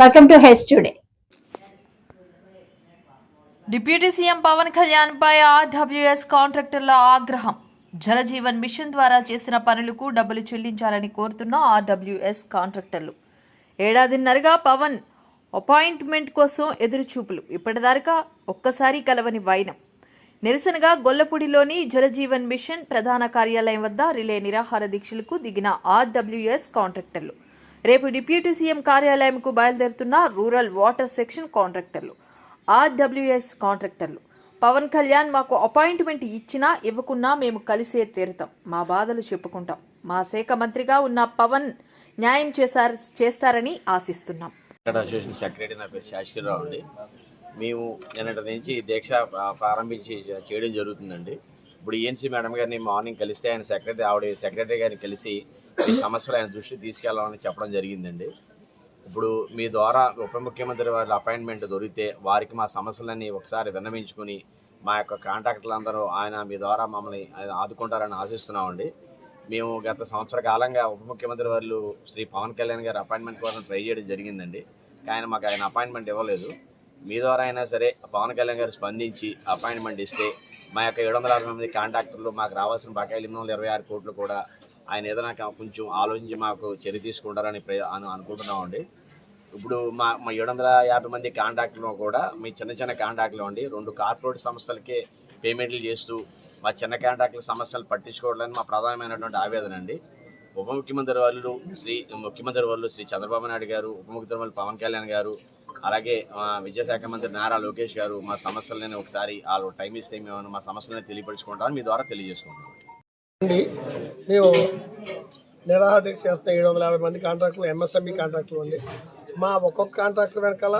Welcome to H today deputy CM Pawan Kalyan పై RWS కాంట్రాక్టర్ల ఆగ్రహం. జలజీవన్ మిషన్ ద్వారా చేసిన పనులకు డబ్బులు చెల్లించాలని కోరుతున్న ఆర్డబ్ల్యూఎస్ కాంట్రాక్టర్లు ఏడాదిన్నరగా పవన్ అపాయింట్మెంట్ కోసం ఎదురుచూపులు. ఇప్పటిదాకా ఒక్కసారి కలవని వైనం. నిరసనగా గొల్లపూడిలోని జలజీవన్ మిషన్ ప్రధాన కార్యాలయం వద్ద రిలే నిరాహార దీక్షలకు దిగిన ఆర్డబ్ల్యూఎస్ కాంట్రాక్టర్లు రేపు డిప్యూటీ సీఎం కార్యాలయంకు బయలుదేరుతున్న రూరల్ వాటర్ సెక్షన్ కాంట్రాక్టర్లు ఆర్డబ్ల్యూఎస్ కాంట్రాక్టర్లు. పవన్ కళ్యాణ్ మాకు అపాయింట్మెంట్ ఇచ్చినా ఇవ్వకున్నా మేము కలిసే తీరుతాం. మా బాధలు చెప్పుకుంటాం. మా శాఖ మంత్రిగా ఉన్న పవన్ న్యాయం చేశారు చేస్తారని ఆశిస్తున్నాం. అసోసియేషన్ సెక్రటరీ నా పేరు శాశ్వరరావు అండి. మేము నిన్నటి నుంచి దీక్ష ప్రారంభించి చేయడం జరుగుతుందండి. ఇప్పుడు ఈఎన్సీ మేడం గారిని మార్నింగ్ కలిస్తే ఆయన సెక్రటరీ ఆవిడ సెక్రటరీ గారిని కలిసి ఈ సమస్యలు ఆయన దృష్టికి తీసుకెళ్ళాలని చెప్పడం జరిగిందండి. ఇప్పుడు మీ ద్వారా ఉప ముఖ్యమంత్రి వారి అపాయింట్మెంట్ దొరికితే వారికి మా సమస్యలన్నీ ఒకసారి విన్నవించుకుని మా యొక్క కాంటాక్టులందరూ ఆయన మీ ద్వారా మమ్మల్ని ఆయన ఆదుకుంటారని ఆశిస్తున్నామండి. మేము గత సంవత్సర కాలంగా ఉప ముఖ్యమంత్రి వారు శ్రీ పవన్ కళ్యాణ్ గారి అపాయింట్మెంట్ కోసం ట్రై చేయడం జరిగిందండి. కానీ మాకు ఆయన అపాయింట్మెంట్ ఇవ్వలేదు. మీ ద్వారా అయినా సరే పవన్ కళ్యాణ్ గారు స్పందించి అపాయింట్మెంట్ ఇస్తే మా యొక్క ఏడు వందల అరవై మంది కాంట్రాక్టర్లు మాకు రావాల్సిన బకాయిలు ఎనిమిది వందల ఇరవై ఆరు కోట్లు కూడా ఆయన ఏదైనా కొంచెం ఆలోచించి మాకు చర్య తీసుకుంటారని ప్రే అను అనుకుంటున్నామండి. ఇప్పుడు మా మా ఏడు వందల యాభై మంది కాంట్రాక్టులు కూడా మీ చిన్న చిన్న కాంట్రాక్టులు అండి రెండు కార్పొరేట్ సంస్థలకే పేమెంట్లు చేస్తూ మా చిన్న కాంట్రాక్టుల సమస్యలు పట్టించుకోవడానికి మా ప్రధానమైనటువంటి ఆవేదన అండి. ఉప ముఖ్యమంత్రి వాళ్ళు శ్రీ ముఖ్యమంత్రి వాళ్ళు శ్రీ చంద్రబాబు నాయుడు గారు ఉప ముఖ్యమంత్రి వాళ్ళు పవన్ కళ్యాణ్ గారు అలాగే ఆ, విద్యాశాఖ మంత్రి నారా లోకేష్ గారు మా సమస్యలని ఒకసారి వాళ్ళు టైం ఇస్తే మేము మా సమస్యలను తెలియపరుచుకుంటామని మీ ద్వారా తెలియజేసుకుంటాం అండి మేము నిరాహార దీక్ష చేస్తున్న ఏడు వందల యాభై మంది కాంట్రాక్టులు ఎంఎస్ఎంఈ కాంట్రాక్టులు అండి మా ఒక్కొక్క కాంట్రాక్టర్ వెనకాల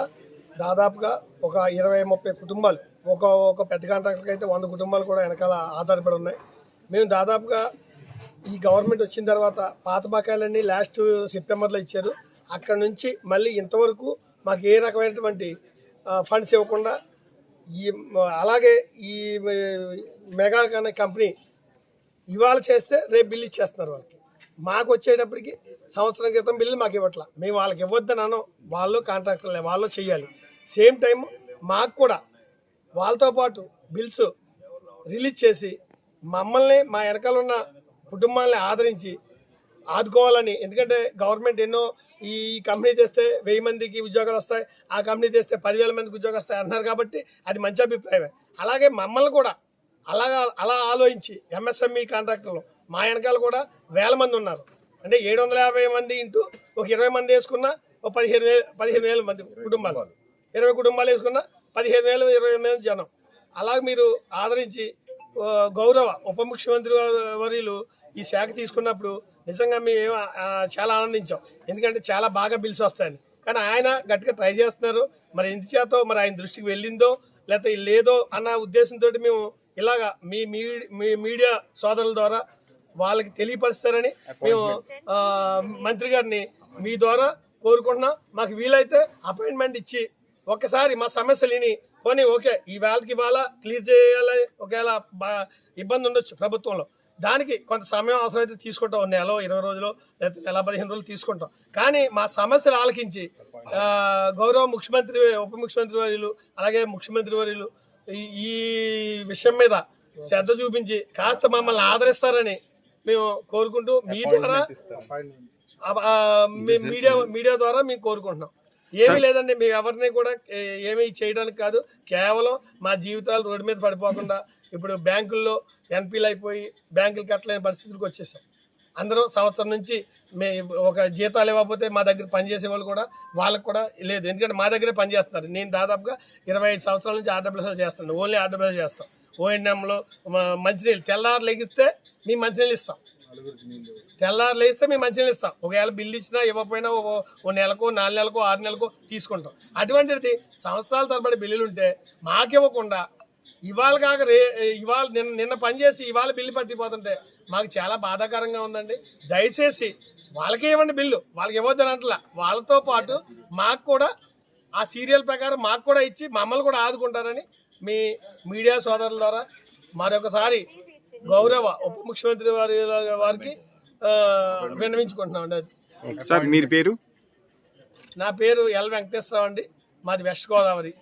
దాదాపుగా ఒక ఇరవై ముప్పై కుటుంబాలు ఒక ఒక పెద్ద కాంట్రాక్టర్కి అయితే వంద కుటుంబాలు కూడా వెనకాల ఆధారపడి ఉన్నాయి. మేము దాదాపుగా ఈ గవర్నమెంట్ వచ్చిన తర్వాత పాత బకాయిలన్నీ లాస్ట్ సెప్టెంబర్లో ఇచ్చారు. అక్కడ నుంచి మళ్ళీ ఇంతవరకు మాకు ఏ రకమైనటువంటి ఫండ్స్ ఇవ్వకుండా ఈ అలాగే ఈ మెగా అనే కంపెనీ ఇవాళ చేస్తే రేపు బిల్లు ఇచ్చేస్తున్నారు వాళ్ళకి. మాకు వచ్చేటప్పటికి సంవత్సరం క్రితం బిల్లు మాకు ఇవ్వట్లా. మేము వాళ్ళకి ఇవ్వద్దని అనం వాళ్ళు కాంట్రాక్టర్లే వాళ్ళు చేయాలి సేమ్ టైం మాకు కూడా వాళ్ళతో పాటు బిల్స్ రిలీజ్ చేసి మమ్మల్ని మా వెనకాల ఉన్న కుటుంబాలని ఆదరించి ఆదుకోవాలని. ఎందుకంటే గవర్నమెంట్ ఎన్నో ఈ కంపెనీ తెస్తే వెయ్యి మందికి ఉద్యోగాలు వస్తాయి ఆ కంపెనీ తెస్తే పదివేల మందికి ఉద్యోగాలు వస్తాయి అన్నారు కాబట్టి అది మంచి అభిప్రాయమే. అలాగే మమ్మల్ని కూడా అలాగా అలా ఆలోచించి ఎంఎస్ఎంఈ కాంట్రాక్టర్లు మా వెనకాల కూడా వేల మంది ఉన్నారు. అంటే ఏడు వందల యాభై మంది ఇంటూ ఒక ఇరవై మంది వేసుకున్నా ఒక పదిహేను వేలు పదిహేను వేల మంది కుటుంబాలు. ఇరవై కుటుంబాలు వేసుకున్నా పదిహేను వేలు ఇరవై వేల జనం. అలాగ మీరు ఆదరించి గౌరవ ఉప ముఖ్యమంత్రి వర్యులు ఈ శాఖ తీసుకున్నప్పుడు నిజంగా మేము చాలా ఆనందించాం. ఎందుకంటే చాలా బాగా బిల్స్ వస్తాయని. కానీ ఆయన గట్టిగా ట్రై చేస్తున్నారు. మరి ఎంత చేతో మరి ఆయన దృష్టికి వెళ్ళిందో లేకపోతే లేదో అన్న ఉద్దేశంతో మేము ఇలాగా మీ మీ- మీడియా సోదరుల ద్వారా వాళ్ళకి తెలియపరుస్తారని మేము మంత్రి గారిని మీ ద్వారా కోరుకుంటున్నాం. మాకు వీలైతే అపాయింట్మెంట్ ఇచ్చి ఒక్కసారి మా సమస్యలు విని పోనీ ఓకే ఈ వేళకి ఇవాళ క్లియర్ చేయాలని ఒకవేళ ఇబ్బంది ఉండొచ్చు ప్రభుత్వంలో. దానికి కొంత సమయం అవసరమైతే తీసుకుంటాం. ఒక నెల ఇరవై రోజులు లేకపోతే నెల పదిహేను రోజులు తీసుకుంటాం. కానీ మా సమస్యలు ఆలకించి గౌరవ ముఖ్యమంత్రి ఉప ముఖ్యమంత్రి వర్యులు అలాగే ముఖ్యమంత్రి వర్యులు ఈ- విషయం మీద శ్రద్ధ చూపించి కాస్త మమ్మల్ని ఆదరిస్తారని మేము కోరుకుంటూ మీ ద్వారా మీడియా మీడియా ద్వారా మేము కోరుకుంటున్నాం. ఏమీ లేదండి మేము ఎవరిని కూడా ఏమీ చేయడానికి కాదు. కేవలం మా జీవితాలు రోడ్డు మీద పడిపోకుండా ఇప్పుడు బ్యాంకుల్లో ఎన్పీలు అయిపోయి బ్యాంకులు కట్టలేని పరిస్థితులకు వచ్చేసాం. అందరూ సంవత్సరం నుంచి మే ఒక జీతాలు ఇవ్వకపోతే మా దగ్గర పనిచేసే వాళ్ళు కూడా వాళ్ళకి కూడా లేదు. ఎందుకంటే మా దగ్గరే పనిచేస్తున్నారు. నేను దాదాపుగా ఇరవై ఐదు సంవత్సరాల నుంచి ఆర్డబ్ల్యూఎస్ చేస్తాను ఓన్లీ ఆర్డబ్ల్యూఎస్ చేస్తాం. ఓఎన్ఎంలో మంచినీళ్ళు. తెల్లారు లెగిస్తే మేము మంచినీళ్ళు ఇస్తాం. తెల్లారు లేస్తే మేము మంచినీళ్ళు ఇస్తాం. ఒకవేళ బిల్లు ఇచ్చినా ఇవ్వకపోయినా ఓ ఓ నెలకో నాలుగు నెలకో ఆరు నెలకో తీసుకుంటాం. అటువంటిది సంవత్సరాల తరబడి బిల్లులు ఉంటే మాకివ్వకుండా ఇవాళ కాక రే ఇవాళ నిన్న నిన్న పనిచేసి ఇవాళ బిల్లు పట్టిపోతుంటే మాకు చాలా బాధాకరంగా ఉందండి. దయచేసి వాళ్ళకే ఇవ్వండి బిల్లు. వాళ్ళకి ఇవ్వద్దని అంటలా. వాళ్ళతో పాటు మాకు కూడా ఆ సీరియల్ ప్రకారం మాకు కూడా ఇచ్చి మమ్మల్ని కూడా ఆదుకుంటారని మీ మీడియా సోదరుల ద్వారా మరొకసారి గౌరవ ఉప ముఖ్యమంత్రి వారి వారికి ఆ, విన్నవించుకుంటున్నాం అండి అది. సార్ మీరు పేరు? నా పేరు ఎల్ వెంకటేశ్వరరావు అండి. మాది వెస్ట్ గోదావరి.